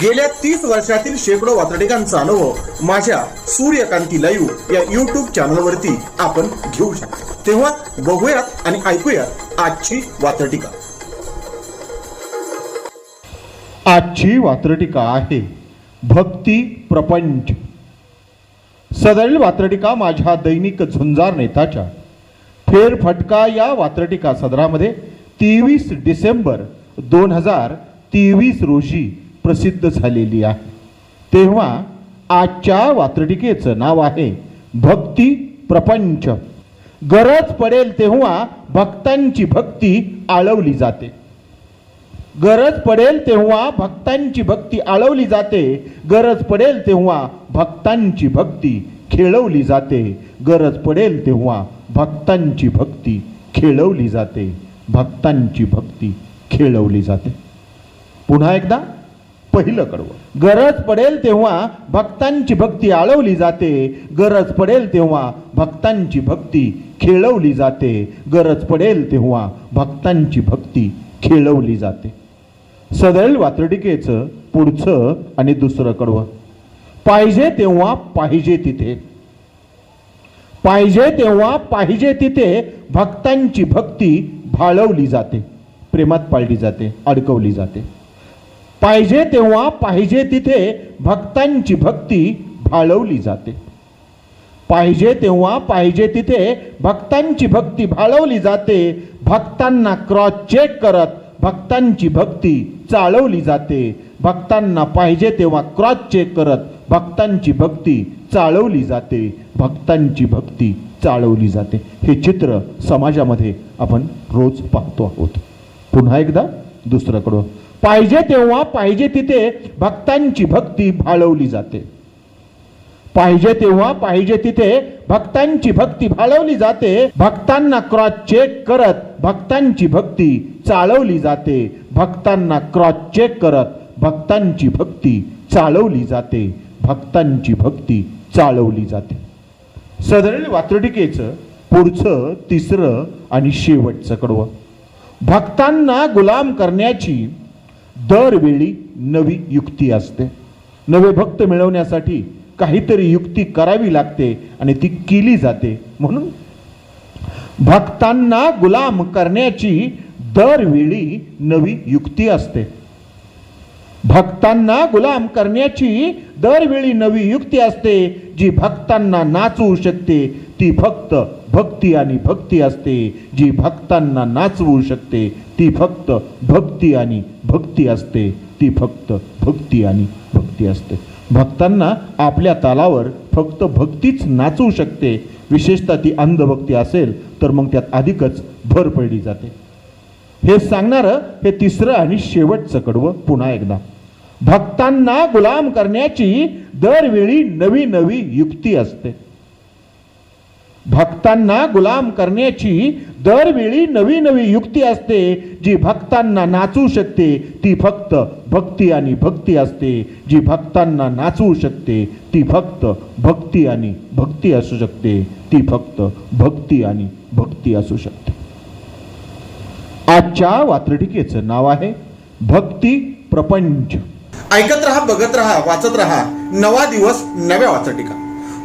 गेल्या तीस वर्षातील शेकडो वातडिकांचा अनुभव माझ्या सूर्यकांती लाईव्ह या युट्यूब चॅनलवरती आपण घेऊ शकतो. तेव्हा बघूयात आणि ऐकूयात आजची वातडिका आजची वात्रटिका आहे भक्ती प्रपंच. सदरील वात्रटिका माझ्या दैनिक झुंजार नेताच्या. फेरफटका या वात्रटिका सदरामध्ये तेवीस डिसेंबर दोन हजार तेवीस रोजी प्रसिद्ध झालेली आहे. तेव्हा आजच्या वात्रटिकेचं नाव आहे भक्ती प्रपंच. गरज पडेल तेव्हा भक्तांची भक्ती आळवली जाते. गरज पडेल तेव्हा भक्तांची भक्ती आळवली जाते. गरज पडेल तेव्हा भक्तांची भक्ती खेळवली जाते. गरज पडेल तेव्हा भक्तांची भक्ती खेळवली जाते. भक्तांची भक्ती खेळवली जाते. पुन्हा एकदा पहिलं कडवं. गरज पडेल तेव्हा भक्तांची भक्ती आळवली जाते. गरज पडेल तेव्हा भक्तांची भक्ती खेळवली जाते. गरज पडेल तेव्हा भक्तांची भक्ती खेळवली जाते. सदैल वात्रटिकेचं पुढचं आणि दुसरं कडवं. पाहिजे तेव्हा पाहिजे तिथे. पाहिजे तेव्हा पाहिजे तिथे भक्तांची भक्ती भाळवली जाते. प्रेमात पाळली जाते अडकवली जाते. पाहिजे तेव्हा पाहिजे तिथे भक्तांची भक्ती भाळवली जाते. पाहिजे तेव्हा पाहिजे तिथे भक्तांची भक्ती भाळवली जाते. भक्तांना क्रॉस चेक करत भक्तांची भक्ती चाळवली जाते. भक्तांना पाहिजे तेव्हा क्रॉस चेक करत भक्तांची भक्ती चाळवली जाते. भक्तांची भक्ती चाळवली जाते. हे चित्र समाजामध्ये आपण रोज पाहतो आहोत. पुन्हा एकदा दुसऱ्याकडं पाहिजे तेव्हा पाहिजे तिथे भक्तांची भक्ती भाळवली जाते. पाहिजे तेव्हा पाहिजे तिथे भक्तांची भक्ती भाळवली जाते. भक्तांना क्रॉस चेक करत भक्तांची भक्ती चाळवली जाते. भक्तांना क्रॉस चेक करत भक्तांची भक्ती चाळवली जाते. भक्तांची भक्ती चाळवली जाते. सदरेल वात्रटिकेचं पुढचं तिसरं आणि शेवटचं कडवं. भक्तांना गुलाम करण्याची दरवेळी नवी युक्ती असते. नवे भक्त मिळवण्यासाठी काहीतरी युक्ती करावी लागते आणि ती केली जाते. म्हणून भक्तांना गुलाम करण्याची दरवेळी नवी युक्ती असते. भक्तांना गुलाम करण्याची दरवेळी नवी युक्ती असते. जी भक्तांना नाचवू शकते ती फक्त भक्ती आणि भक्ती असते. जी भक्तांना नाचवू शकते ती फक्त भक्ती आणि भक्ती असते. ती फक्त भक्ती आणि भक्ती असते. भक्तांना आपल्या तालावर फक्त भक्तीच नाचवू शकते. विशेषतः ती अंधभक्ती असेल तर मग त्यात अधिकच भर पडली जाते. हे सांगणारं हे तिसरं आणि शेवटचं कडवं पुन्हा एकदा. भक्तांना गुलाम करण्याची दरवेळी नवी नवी युक्ती असते. भक्तांना गुलाम करण्याची दरवेळी नवी नवी युक्ती असते. जी भक्तांना नाचू शकते ती फक्त भक्ती आणि भक्ती असते. जी भक्तांना नाचवू शकते ती फक्त भक्ती आणि भक्ती असू शकते. ती फक्त भक्ती आणि भक्ती असू शकते. आजच्या वात्रटिकेचं नाव आहे भक्ती प्रपंच. ऐकत रहा बघत रहा वाचत रहा. नवा दिवस नव्या वाचटिका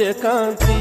सूर्यकांती